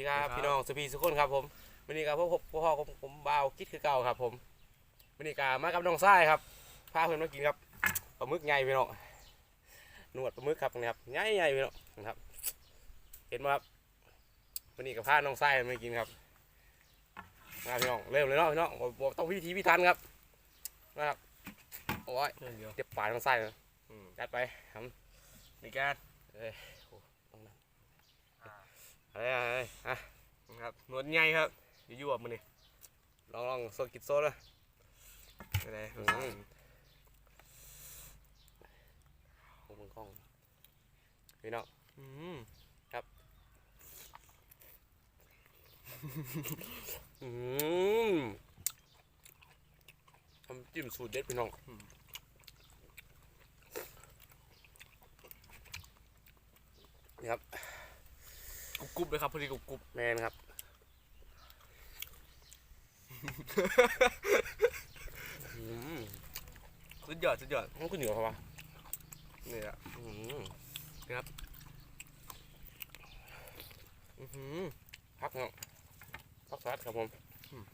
ดีครับสวัสดีครับพี่น้องสุพีสุขคนครับผมวันนี้ครับพวกผมพ่อผมผมบ่าวคิดคือเก่าครับ ผมวันนี้กามากับน้องทรายครับพาเพื่อนมากินครับปลาหมึกใหญ่พี่น้องหนวดปลาหมึกครับนี่ครับใหญ่ใหญ่พี่น้องนะครับ เห็นไหมครับวันนี้กับพาน้องทรายมากินครับมาพี่น้องเริ่มเลยเนาะพี่น้องบ่บ่ต้องพิธีพิธันครับนะครับโอ้ยเรื่องเดียวเจ็บปากน้องทรายเลยอืมจัดไปครับในการ อะไรอะไรอะนะครับนวดใหญ่ครับยั่วมันนี่ลองลองโซกิดโซเลยอะไรอืมโอ้มึงกล้องพี่น้องอืมอืมทำจิ้มสูตรเด็ดพี่น้องครับ กรุบกรุบเลยครับพอดีกรุบกรุบแมนครับ อืมสุดยอดสุดยอดมันก็เหนียวครับวะนี่แหละอืมอือหือพักเนาะพักสลัดครับผม อืม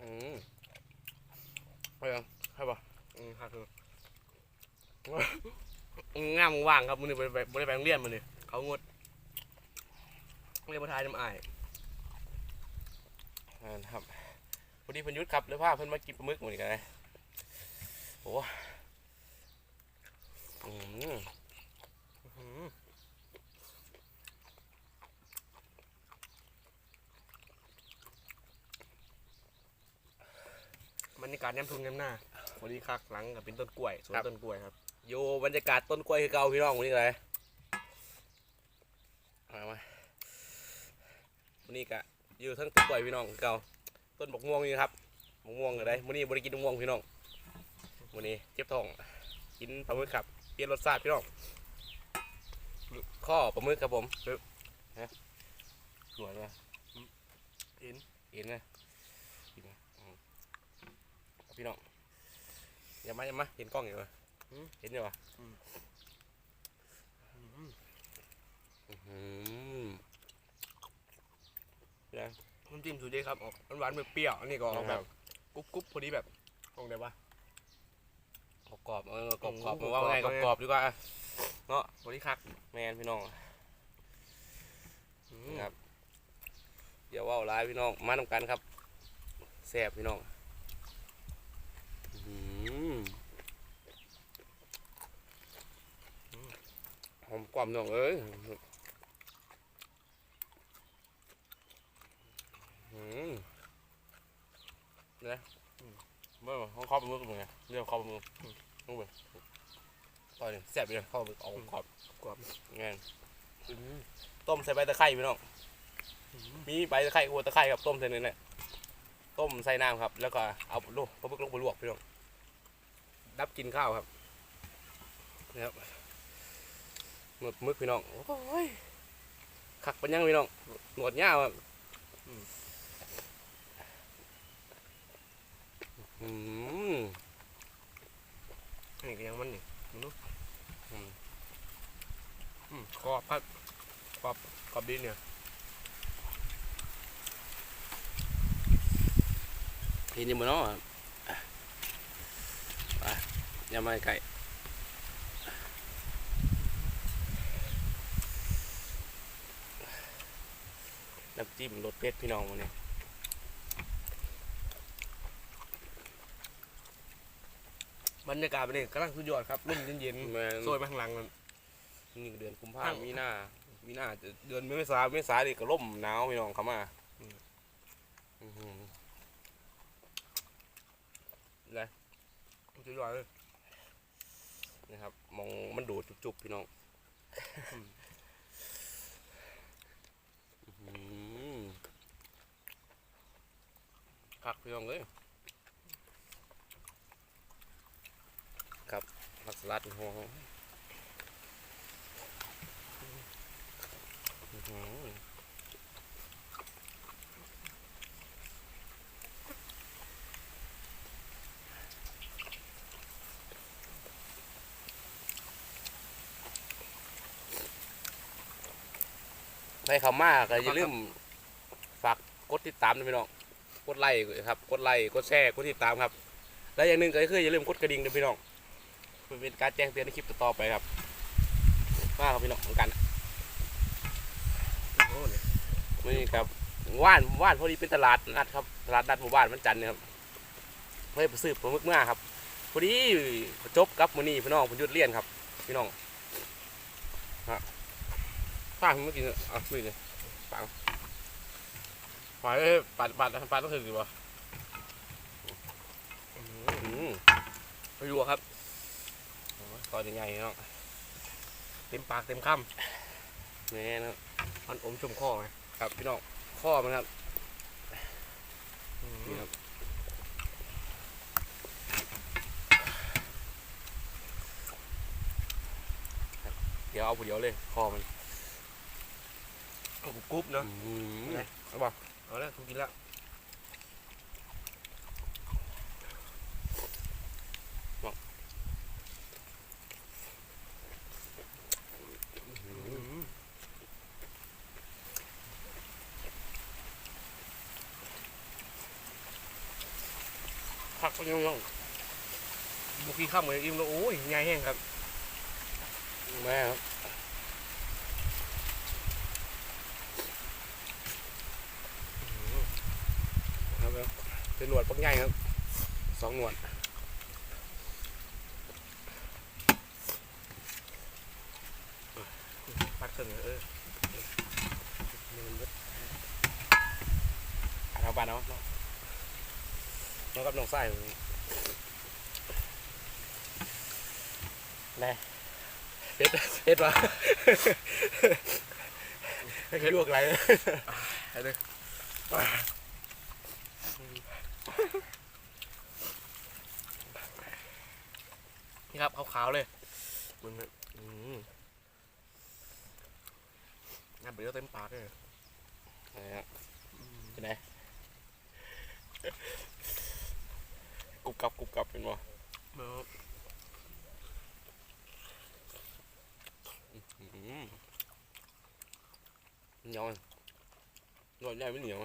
อืมไปยังใช่ปะ อืมครับคือ งามว่างครับมันนี่บริบริแบงเลียนมันนี่เขางดเรียกว่าทายน้ำอายอ่านะครับพอดีเพิ่นยุดครับแล้วพาเพิ่นมากินปลาหมึกหมดอีกเลยโอ้อืมอื้อหือบรรยากาศแนมทุ่งแนมหน้าพอดีคักหลังกับเป็นต้นกล้วยสวนต้นกล้วยครับ โยบรรยากาศต้นกล้วยคือเก่าพี่น้องวันนี้เลยมามาวันนี้กะอยู่ทั้งต้นกล้วยพี่น้องคือเก่าต้นบกม่วงนี่ครับบกม่วงก็ได้วันนี้บริกินบกม่วงพี่น้องวันนี้เจ็บท้องกินปลาหมึกครับเปลี่ยนรสชาติพี่น้องข้อปลาหมึกครับผมปึ๊บฮะสวยนะเห็นเห็นนะเห็นนะอืมพี่น้องอย่ามาอย่ามาเห็นกล้องอยู่ปะ เห็นอยู่ปะอืมอืมเป็นไงน้ำจิ้มสูตรเด็ดครับออกหวานๆเปรี้ยวอันนี้ก็ออกแบบกรุบกรุบพอดีแบบตรงไหนวะกรอบเออกรอบกรอบอืมว่าไงกรอบๆรอบดีกว่าเนาะพอดีคักแมนพี่น้องครับเดี๋ยวว่าร้ายพี่น้องมาทำกันครับแซ่บพี่น้องอืมห อมกว่าพี่น้องเอ้ยอืมเนี่ยเมื่อห้องครอบเป็นมือกันมึงไงเรื่องครอบเป็นมือลงไปต่อยหนึ่งแซ่บเลยครอบเอาครอบกรอบงานต้มใส่ใบตะไคร้พี่น้องมีใบตะไคร้หัวตะไคร้ครับต้มใส่นี่แหละต้มใส่น้ำครับ แล้วก็เอาลูกปลาบึกลงไปลวกพี่น้องดับกินข้าวครับนี่ครับ หนวดมึกพี่น้อง โอ้ยขักปัญญังพี่น้อง หนวดยาวครับอืมนี่ก็ยังมันนี่มันนู้อืมอืมกรอบครับกรอบกรอบดีเนี่ยเห็นอยังบ่เนาะครับไปอย่ามาไก่ น้ำจิ้มรสเผ็ดพี่น้องวันนี้บรรยากาศเป็นนี่กำลังสุดยอดครับร่มเย็นแม่น ๆโซยไปข้างหลังนั่น นี่เดือนกุมภาข้างมีหน้ามีหน้าจะเดือนเมษาเมษานี่ก็ล่มหนาวพี่น้องเข้ามาอืม อื้อหือสุดยอดเลยนะครับ มองมันดูดจุบๆพี่น้อง พักพี่น้องเลยครับผักสลัดหัวให้เขามากอย่าลืมฝากกดติดตามด้วยพี่น้อง กดไลค์ครับกดไลค์กดแชร์กดติดตามครับ และอย่างหนึ่งก็คืออย่าลืมกดกระดิ่งด้วยพี่น้องเพื่อเป็นการแจ้งเตือนในคลิปต่อไปครับมาครับพี่น้องเหมือนกันนี่ครับว่านว่านพอดีเป็นตลาดนัดครับตลาดนัดหมู่บ้านมันจันทร์นยครับเพื่อไปซื้อปลาหมึกมาครับพอดีจบกับมื้อนี้พี่น้องผมหยุดเรียนครับ พี่น้องฮะข้างเมื่อกี้เนี่ยอะมือเนี่ยปัง ปาดเอ้ยปาดปาดปาดต้องถึงดีวะอืมไปดูครับโอ้ยตอนยังไงเนาะเต็มปากเต็มคแม่นะครับำมันอมชมคอไงครับพี่น้องข้อมันครับนี่ครับเดี๋ยวเอาผู้เดียวเลยคอมันกรุบกรุบเนาะอืมเอาบ่ เอาล้วกูกินละอืมพักก็ยังยังบุกี้ข้ามเลยอิ่มแล้วโอ้ยง่ายแห้งครับแม่ครับครับ เป็นหนวดปักใหญ่ครับสองหนวดปักเสนอเออนี่มันก็เอาบานเอาเนาะน้องกับน้องไส้แน่เฮ็ดเฮ็ดวะเฮ็ดลวกไรไปเลย นี่ครับขาวๆเลยมึงเนี่ยอืมงานเบลเต็มปากเลยนะฮะเป็นไงกรุบกรับกรุบกรับเป็นบ่เนาะอืมเหนียวหนวดใหญ่ไม่เหนียว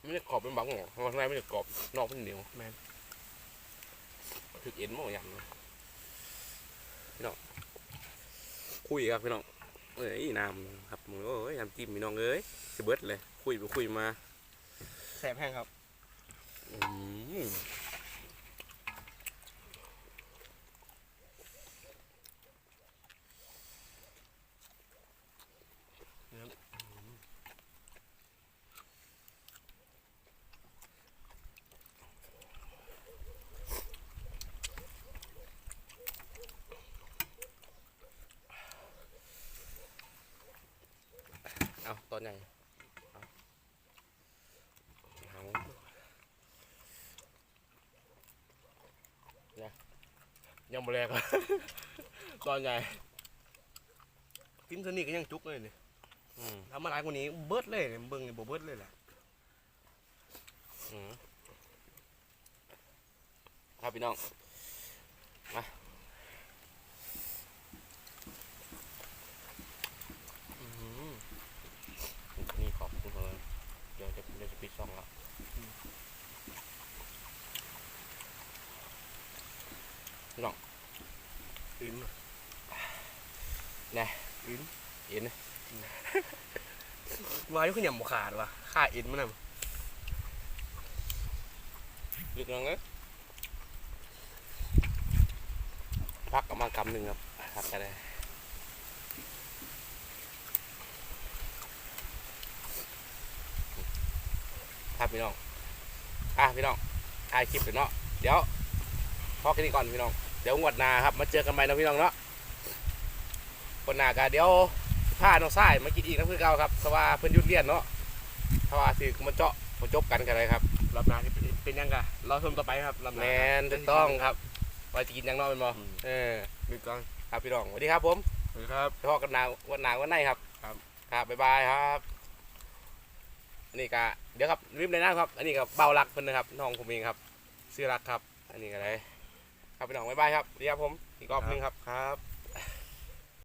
ไม่ได้กรอบเป็นบางหรอกข้างในไม่ได้กรอบนอกเป็นเหนียวแมน ถึกเอ็นมั้งอย่างนี้พี่น้องคุยครับพี่น้องเอ้ยน้ำครับมึงเอ้ยน้ำจิ้มพี่น้องเอ้ยสิเบิดเลย คุยไปคุยมาแสบแห้งครับอืมเอาตอนไหนเอาเอาเนี่ยยังบ่แรกอะตอนใหญ่กินสนิทก็ยังจุกเลยเนี่ยอืมทำมาหลายกว่านี้เบิดเลยเนี่ยเบิ่งนี่บ่เบิดเลยแหละอืมครับพี่น้อง มาอืมนี่ขอบคุณเลยเดี๋ยวจะเดี๋ยวจะปิดช่องแล้ว พี่น้องอินแน่อินเห็นวาอยุขึ้นยำบ่ขาดว่ะขาอินมันน่ะลึกน้องเอ้ยพักออกมากำหนึ่งครับพักกันเลยครับพี่น้อง อะพี่น้องถ่ายคลิปเลยเนาะ เดี๋ยวพอแค่นี้ก่อนพี่น้อง เดี๋ยวงวดหน้าครับ มาเจอกันใหม่นะพี่น้องเนาะงวดหน้ากันเดี๋ยวพาน้องสายมากินอีกนะเพื่อนเก่าครับเพราะว่าเพิ่นหยุดเรียนเนาะเพราะว่าถือมาเจาะมาจบกันกันเลยครับรอบหน้าที่เป็นเป็นยังกะรอชมต่อไปครับรอบหแมน้านถูกต้องครับไว้จะกินอยังนอกเป็นบ่อืม เออดึกก่อนครับพี่น้องสวัสดีครับผมสวัสดีครับพอกันหนาวันหนาวันไหนครับครับ ครับบ๊ายบายครับอันนี้ก็เดี๋ยวครับริมเลยนะครับ อันนี้ก็เบารักเพิ่นนะครับน้องผมเองครับ ซื้อรักครับ อันนี้ก็เลย ครับพี่น้องบ๊ายบายครับสวัสดีครับผมอีกรอบหนึงครับครับ